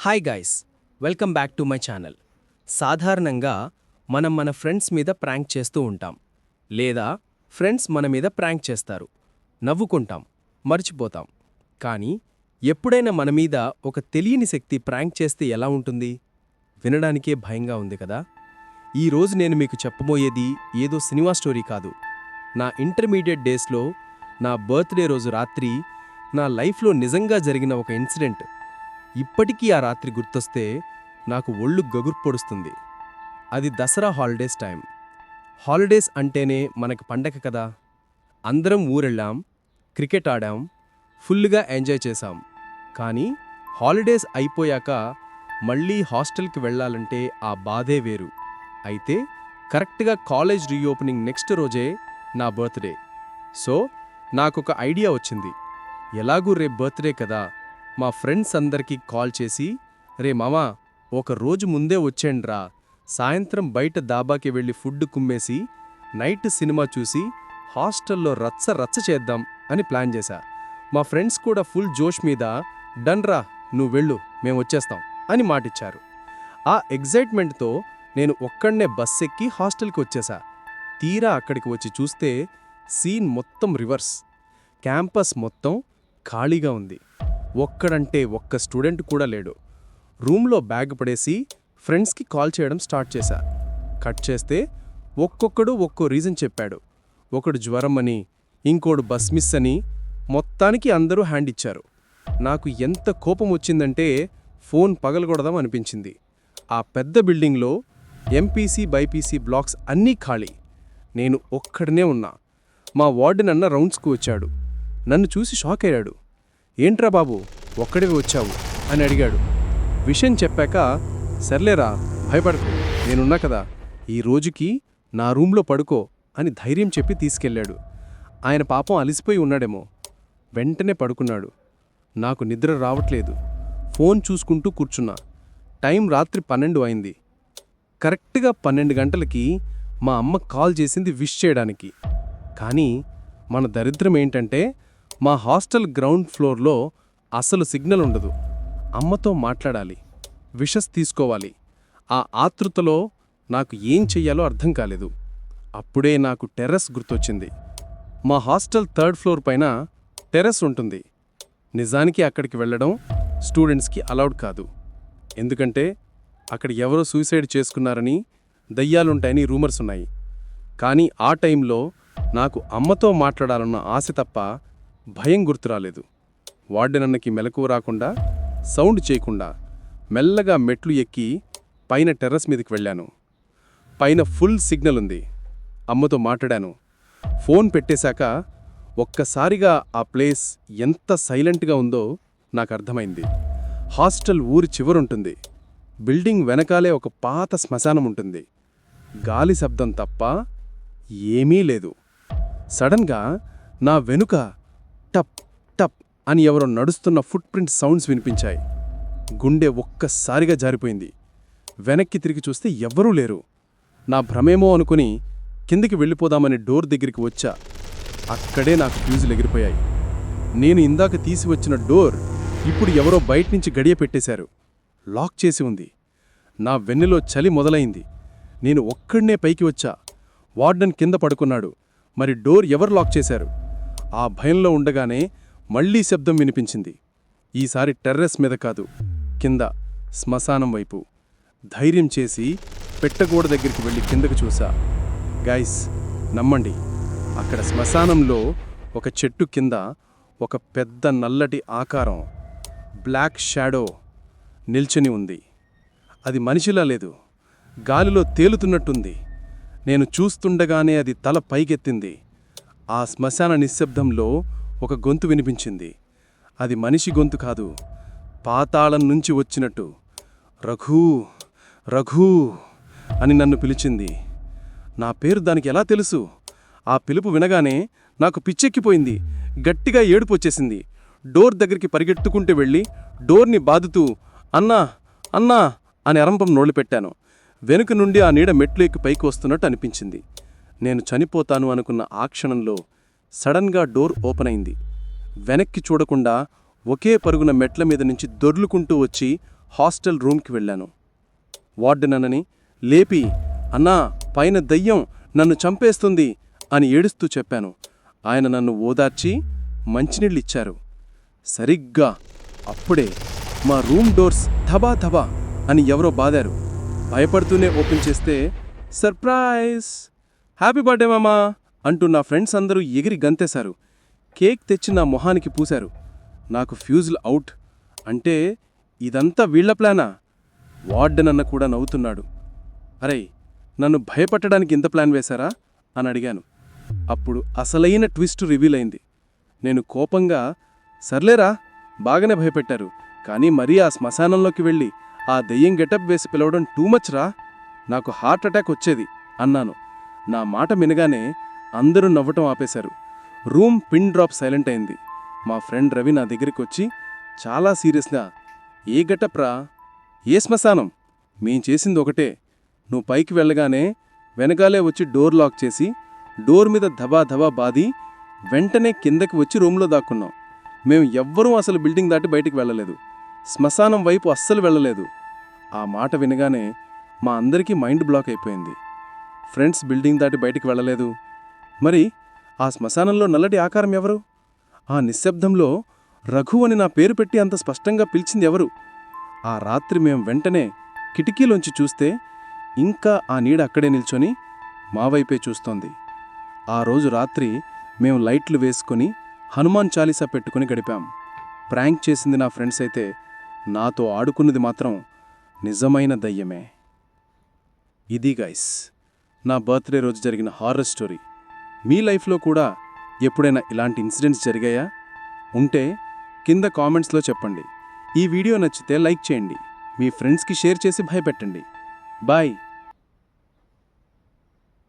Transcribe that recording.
Hi guys welcome back to my channel సాధారణంగా మనం మన ఫ్రెండ్స్ మీద ప్రాంక్ చేస్తూ ఉంటాం. లేదా ఫ్రెండ్స్ మన మీద ప్రాంక్ చేస్తారు. నవ్వుకుంటాం మర్చిపోతాం. కానీ ఎప్పుడైనా మన మీద ఒక తెలియని శక్తి ప్రాంక్ చేస్తే ఎలా ఉంటుంది? వినడానికే భయంగా ఉంది కదా? ఈ రోజు నేను మీకు చెప్పబోయేది ఏదో సినిమా స్టోరీ కాదు. నా ఇంటర్మీడియట్ డేస్లో నా బర్త్డే రోజు రాత్రి నా లైఫ్లో నిజంగా జరిగిన ఒక ఇన్సిడెంట్ ఇప్పటికీ ఆ రాత్రి గుర్తొస్తే నాకు ఒళ్ళు గగుర్పొడుస్తుంది అది దసరా హాలిడేస్ టైం హాలిడేస్ అంటేనే మనకు పండగ కదా. అందరం ఊరెళ్ళాం క్రికెట్ ఆడాం ఫుల్గా ఎంజాయ్ చేశాం. కానీ హాలిడేస్ అయిపోయాక మళ్ళీ హాస్టల్కి వెళ్ళాలంటే ఆ బాధే వేరు. అయితే కరెక్ట్గా కాలేజ్ రీఓపెనింగ్ నెక్స్ట్ రోజే నా బర్త్డే. సో నాకొక ఐడియా వచ్చింది. ఎలాగూ రేపు బర్త్డే కదా. మా ఫ్రెండ్స్ అందరికీ కాల్ చేసి రే మామా ఒక రోజు ముందే వచ్చేండ్రా సాయంత్రం బయట దాబాకి వెళ్ళి ఫుడ్ కుమ్మేసి నైట్ సినిమా చూసి హాస్టల్లో రచ్చ రచ్చ చేద్దాం అని ప్లాన్ చేశా. మా ఫ్రెండ్స్ కూడా ఫుల్ జోష్ మీద డన్రా నువ్వు వెళ్ళు మేము వచ్చేస్తాం అని మాటిచ్చారు. ఆ ఎగ్జైట్మెంట్తో నేను ఒక్కడనే బస్ ఎక్కి హాస్టల్కి వచ్చేశా. తీరా అక్కడికి వచ్చి చూస్తే సీన్ మొత్తం రివర్స్. క్యాంపస్ మొత్తం ఖాళీగా ఉంది. ఒక్కడంటే ఒక్క స్టూడెంట్ కూడా లేడు. రూమ్లో బ్యాగ్ పడేసి ఫ్రెండ్స్కి కాల్ చేయడం స్టార్ట్ చేశా. కట్ చేస్తే ఒక్కొక్కడు ఒక్కో రీజన్ చెప్పాడు. ఒకడు జ్వరం అని ఇంకోడు బస్ మిస్ అని మొత్తానికి అందరూ హ్యాండ్ ఇచ్చారు. నాకు ఎంత కోపం వచ్చిందంటే ఫోన్ పగలగొడదాం అనిపించింది. ఆ పెద్ద బిల్డింగ్లో ఎంపీసీ బైపీసీ బ్లాక్స్ అన్నీ ఖాళీ. నేను ఒక్కడనే ఉన్నా. మా వార్డెన్ అన్న రౌండ్స్కు వచ్చాడు. నన్ను చూసి షాక్ అయ్యాడు ఏంట్రా బాబు ఒక్కడివి వచ్చావు? అని అడిగాడు. విషయం చెప్పాక సర్లేరా భయపడకు నేనున్నా కదా ఈ రోజుకి నా రూంలో పడుకో అని ధైర్యం చెప్పి తీసుకెళ్ళాడు. ఆయన పాపం అలిసిపోయి ఉన్నాడేమో. వెంటనే పడుకున్నాడు. నాకు నిద్ర రావట్లేదు. ఫోన్ చూసుకుంటూ కూర్చున్నా. టైం రాత్రి పన్నెండు అయింది. కరెక్ట్గా పన్నెండు గంటలకి మా అమ్మ కాల్ చేసింది విష్ చేయడానికి. కానీ మన దరిద్రం ఏంటంటే మా హాస్టల్ గ్రౌండ్ ఫ్లోర్లో అసలు సిగ్నల్ ఉండదు. అమ్మతో మాట్లాడాలి. విషస్ తీసుకోవాలి. ఆ ఆతృతలో నాకు ఏం చెయ్యాలో అర్థం కాలేదు. అప్పుడే నాకు టెర్రస్ గుర్తొచ్చింది. మా హాస్టల్ థర్డ్ ఫ్లోర్ పైన టెర్రస్ ఉంటుంది. నిజానికి అక్కడికి వెళ్ళడం స్టూడెంట్స్కి అలౌడ్ కాదు. ఎందుకంటే అక్కడ ఎవరో సూసైడ్ చేసుకున్నారని దయ్యాలుంటాయని రూమర్స్ ఉన్నాయి. కానీ ఆ టైంలో నాకు అమ్మతో మాట్లాడాలన్న ఆశ తప్ప భయం గుర్తురాలేదు వార్డెనన్నకి మెలకువ రాకుండా సౌండ్ చేయకుండా మెల్లగా మెట్లు ఎక్కి పైన టెర్రస్ మీదకి వెళ్ళాను. పైన ఫుల్ సిగ్నల్ ఉంది. అమ్మతో మాట్లాడాను. ఫోన్ పెట్టేశాక ఒక్కసారిగా ఆ ప్లేస్ ఎంత సైలెంట్గా ఉందో నాకు అర్థమైంది. హాస్టల్ ఊరి చివరుంటుంది. బిల్డింగ్ వెనకాలే ఒక పాత శ్మశానం ఉంటుంది. గాలి శబ్దం తప్ప ఏమీ లేదు. సడన్గా నా వెనుక టప్ టప్ అని ఎవరో నడుస్తున్న ఫుట్ ప్రింట్ సౌండ్స్ వినిపించాయి. గుండె ఒక్కసారిగా జారిపోయింది. వెనక్కి తిరిగి చూస్తే ఎవ్వరూ లేరు. నా భ్రమేమో అనుకుని కిందికి వెళ్ళిపోదామని డోర్ దగ్గరికి వచ్చా. అక్కడే నాకు ఫ్యూజులు ఎగిరిపోయాయి. నేను ఇందాక తీసి వచ్చిన డోర్ ఇప్పుడు ఎవరో బయట నుంచి గడియ పెట్టేశారు. లాక్ చేసి ఉంది. నా వెన్నెలో చలి మొదలైంది. నేను ఒక్కడనే పైకి వచ్చా. వార్డన్ కింద పడుకున్నాడు. మరి డోర్ ఎవరు లాక్ చేశారు? ఆ భయంలో ఉండగానే మళ్ళీ శబ్దం వినిపించింది. ఈసారి టెర్రస్ మీద కాదు కింద శ్మశానం వైపు. ధైర్యం చేసి పెట్టగోడ దగ్గరికి వెళ్ళి కిందకు చూసా. గైస్ నమ్మండి అక్కడ శ్మశానంలో ఒక చెట్టు కింద ఒక పెద్ద నల్లటి ఆకారం బ్లాక్ షాడో నిల్చొని ఉంది. అది మనిషిలా లేదు గాలిలో తేలుతున్నట్టుంది. నేను చూస్తుండగానే అది తల పైకెత్తింది. ఆ శ్మశాన నిశ్శబ్దంలో ఒక గొంతు వినిపించింది. అది మనిషి గొంతు కాదు. పాతాళం నుంచి వచ్చినట్టు. రఘూ రఘూ అని నన్ను పిలిచింది. నా పేరు దానికి ఎలా తెలుసు? ఆ పిలుపు వినగానే నాకు పిచ్చెక్కిపోయింది. గట్టిగా ఏడుపు వచ్చేసింది. డోర్ దగ్గరికి పరిగెట్టుకుంటూ వెళ్ళి డోర్ని బాదుతూ అన్నా అన్నా అని అరంపం నోళ్ళుపెట్టాను వెనుక నుండి ఆ నీడ మెట్లు ఎక్కి పైకి వస్తున్నట్టు అనిపించింది. నేను చనిపోతాను అనుకున్న ఆ క్షణంలో సడన్గా డోర్ ఓపెన్ అయింది. వెనక్కి చూడకుండా ఒకే పరుగున మెట్ల మీద నుంచి దొర్లుకుంటూ వచ్చి హాస్టల్ రూమ్కి వెళ్ళాను. వార్డెనని లేపి అన్నా పైన దయ్యం నన్ను చంపేస్తుంది అని ఏడుస్తూ చెప్పాను. ఆయన నన్ను ఓదార్చి మంచినీళ్ళిచ్చారు. సరిగ్గా అప్పుడే మా రూమ్ డోర్స్ ధబా ధబా అని ఎవరో బాదారు. భయపడుతూనే ఓపెన్ చేస్తే సర్ప్రైజ్! హ్యాపీ బర్త్డే మామా అంటూ నా ఫ్రెండ్స్ అందరూ ఎగిరి గంతేశారు. కేక్ తెచ్చి నా మొహానికి పూశారు. నాకు ఫ్యూజులు అవుట్. అంటే ఇదంతా వీళ్ళ ప్లానా? వార్డెన్ అన్న కూడా నవ్వుతున్నాడు. అరే నన్ను భయపట్టడానికి ఇంత ప్లాన్ వేశారా? అని అడిగాను. అప్పుడు అసలైన ట్విస్ట్ రివీల్ అయింది. నేను కోపంగా సర్లేరా బాగానే భయపెట్టారు. కానీ మరీ ఆ శ్మశానంలోకి వెళ్ళి ఆ దెయ్యం గెటప్ వేసి పిలవడం టూ మచ్ రా. నాకు హార్ట్ అటాక్ వచ్చేది అన్నాను. నా మాట వినగానే అందరూ నవ్వటం ఆపేశారు. రూమ్ పిన్ డ్రాప్ సైలెంట్ అయింది. మా ఫ్రెండ్ రవి నా దగ్గరికి వచ్చి చాలా సీరియస్గా ఏ గెటప్ ఏ శ్మశానం? మేం చేసింది ఒకటే. నువ్వు పైకి వెళ్ళగానే వెనకాలే వచ్చి డోర్ లాక్ చేసి డోర్ మీద ధబా ధబా బాది వెంటనే కిందకి వచ్చి రూమ్లో దాక్కున్నాం. మేము ఎవ్వరూ అసలు బిల్డింగ్ దాటి బయటికి వెళ్ళలేదు. శ్మశానం వైపు అస్సలు వెళ్ళలేదు. ఆ మాట వినగానే మా అందరికీ మైండ్ బ్లాక్ అయిపోయింది. ఫ్రెండ్స్ బిల్డింగ్ దాటి బయటికి వెళ్ళలేదు. మరి ఆ శ్మశానంలో నల్లటి ఆకారం ఎవరు? ఆ నిశ్శబ్దంలో రఘు అని నా పేరు పెట్టి అంత స్పష్టంగా పిలిచింది ఎవరు? ఆ రాత్రి మేం వెంటనే కిటికీలోంచి చూస్తే ఇంకా ఆ నీడ అక్కడే నిల్చొని మా వైపే చూస్తోంది. ఆ రోజు రాత్రి మేము లైట్లు వేసుకొని హనుమాన్ చాలీసా పెట్టుకుని గడిపాం. ప్రాంక్ చేసింది నా ఫ్రెండ్స్ అయితే నాతో ఆడుకున్నది మాత్రం నిజమైన దయ్యమే. ఇది గైస్. నా బర్త్డే రోజు జరిగిన హారర్ స్టోరీ మీ లైఫ్లో కూడా ఎప్పుడైనా ఇలాంటి ఇన్సిడెంట్స్ జరిగాయా? ఉంటే కింద కామెంట్స్లో చెప్పండి. ఈ వీడియో నచ్చితే లైక్ చేయండి. మీ ఫ్రెండ్స్కి షేర్ చేసి భయపెట్టండి. బాయ్.